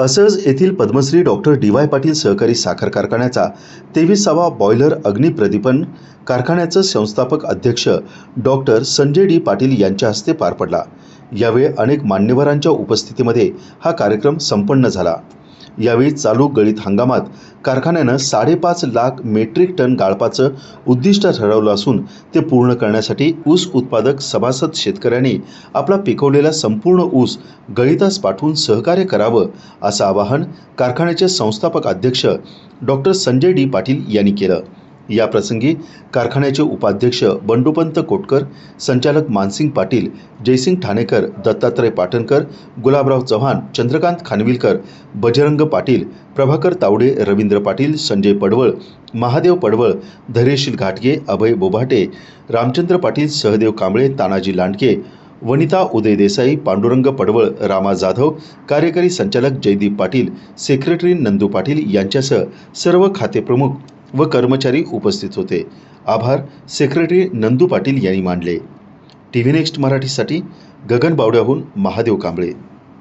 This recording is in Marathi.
असंच येथील Padmashri doctor D Y Patil सहकारी साखर कारखान्याचा तेविसावा बॉयलर अग्निप्रदीपन कारखान्याचं संस्थापक अध्यक्ष डॉक्टर संजय डी पाटील यांच्या हस्ते पार पडला. यावेळी अनेक मान्यवरांच्या उपस्थितीमध्ये हा कार्यक्रम संपन्न झाला. यावेळी चालू गळीत हंगामात कारखान्यानं साडेपाच लाख मेट्रिक टन गाळपाचं उद्दिष्ट ठरवलं असून ते पूर्ण करण्यासाठी ऊस उत्पादक सभासद शेतकऱ्यांनी आपला पिकवलेला संपूर्ण ऊस गळीतास पाठवून सहकार्य करावं असं आवाहन कारखान्याचे संस्थापक अध्यक्ष डॉक्टर संजय डी पाटील यांनी केलं. याप्रसंगी कारखान्याचे उपाध्यक्ष बंडूपंत कोटकर संचालक मानसिंग पाटील जयसिंग ठाणेकर दत्तात्रय पाटणकर गुलाबराव चव्हाण चंद्रकांत खानविलकर बजरंग पाटील प्रभाकर तावडे रवींद्र पाटील संजय पडवळ महादेव पडवळ धैर्यशील घाटगे अभय बोभाटे रामचंद्र पाटील सहदेव कांबळे तानाजी लांडके वनिता उदय देसाई पांडुरंग पडवळ रामा जाधव कार्यकारी संचालक जयदीप पाटील सेक्रेटरी नंदू पाटील यांच्यासह सर्व खातेप्रमुख व कर्मचारी उपस्थित होते. आभार. सेक्रेटरी नंदू पाटील यांनी मानले टी व्ही नेक्स्ट मराठीसाठी गगन बावड्याहून महादेव कांबळे.